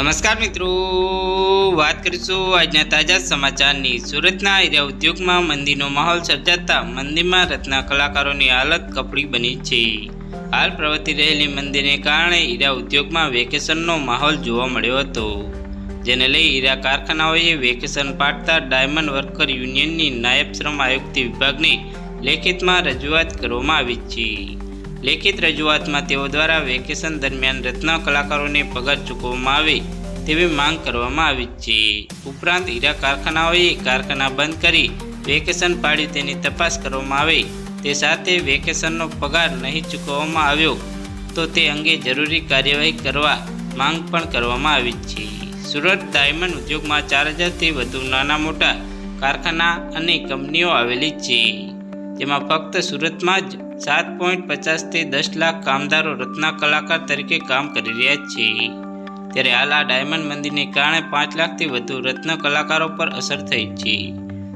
નમસ્કાર મિત્રો. વાત કરીશું આજના તાજા સમાચારની. સુરતના હીરા ઉદ્યોગમાં મંદીનો માહોલ સર્જાતા મંદિરમાં રત્ના કલાકારોની હાલત કપડી બની છે. હાલ પ્રવર્તી રહેલી મંદીને કારણે હીરા ઉદ્યોગમાં વેકેશનનો માહોલ જોવા મળ્યો હતો. જેને લઈ હીરા કારખાનાઓએ વેકેશન પાડતા ડાયમંડ વર્કર યુનિયનની નાયબ શ્રમ આયુક્ત વિભાગને લેખિતમાં રજૂઆત કરવામાં આવી છે. લેખિત રજૂઆતમાં તેઓ દ્વારા વેકેશન દરમિયાન રત્ન કલાકારોને પગાર ચૂકવવામાં આવે તેવી માંગ કરવામાં આવી છે. ઉપરાંત હીરા કારખાનાઓએ કારખાના બંધ કરી વેકેશન પાડી તેની તપાસ કરવામાં આવે તે સાથે વેકેશનનો પગાર નહીં ચૂકવવામાં આવ્યો તો તે અંગે જરૂરી કાર્યવાહી કરવા માંગ પણ કરવામાં આવી છે. સુરત ડાયમંડ ઉદ્યોગમાં ચાર હજારથી વધુ નાના મોટા કારખાના અને કંપનીઓ આવેલી છે. જેમાં ફક્ત સુરતમાં જ સાત પોઈન્ટ પચાસથી દસ લાખ કામદારો રત્ના કલાકાર તરીકે કામ કરી રહ્યા છે. ત્યારે હાલ આ ડાયમંડ મંદિરને કારણે પાંચ લાખથી વધુ રત્ન કલાકારો પર અસર થઈ છે.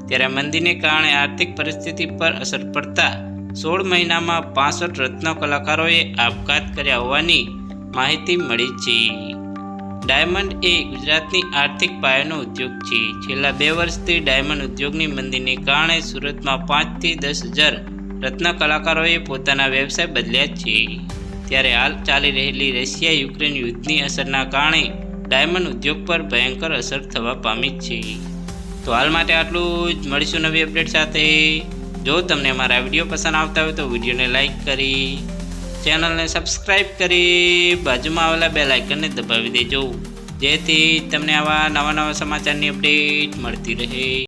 ત્યારે મંદિરને કારણે આર્થિક પરિસ્થિતિ પર અસર પડતા સોળ મહિનામાં પાસઠ રત્ન કલાકારોએ આપઘાત કર્યા હોવાની માહિતી મળી છે. ડાયમંડ એ ગુજરાતની આર્થિક પાયાનો ઉદ્યોગ છે. છેલ્લા બે વર્ષથી ડાયમંડ ઉદ્યોગની મંદીને કારણે સુરતમાં પાંચથી દસ હજાર રત્ન કલાકારોએ પોતાના વ્યવસાય બદલ્યા છે. ત્યારે હાલ ચાલી રહેલી રશિયા યુક્રેન યુદ્ધની અસરના કારણે ડાયમંડ ઉદ્યોગ પર ભયંકર અસર થવા પામી છે. તો હાલ માટે આટલું જ. મળીશું નવી અપડેટ સાથે. જો તમને અમારા વીડિયો પસંદ આવતા હોય તો વિડીયોને લાઇક કરી, ચેનલને સબસ્ક્રાઈબ કરી, બાજુમાં આવેલા બે લાઇકનને દબાવી દેજો. જેથી તમને આવા નવા નવા સમાચારની અપડેટ મળતી રહે.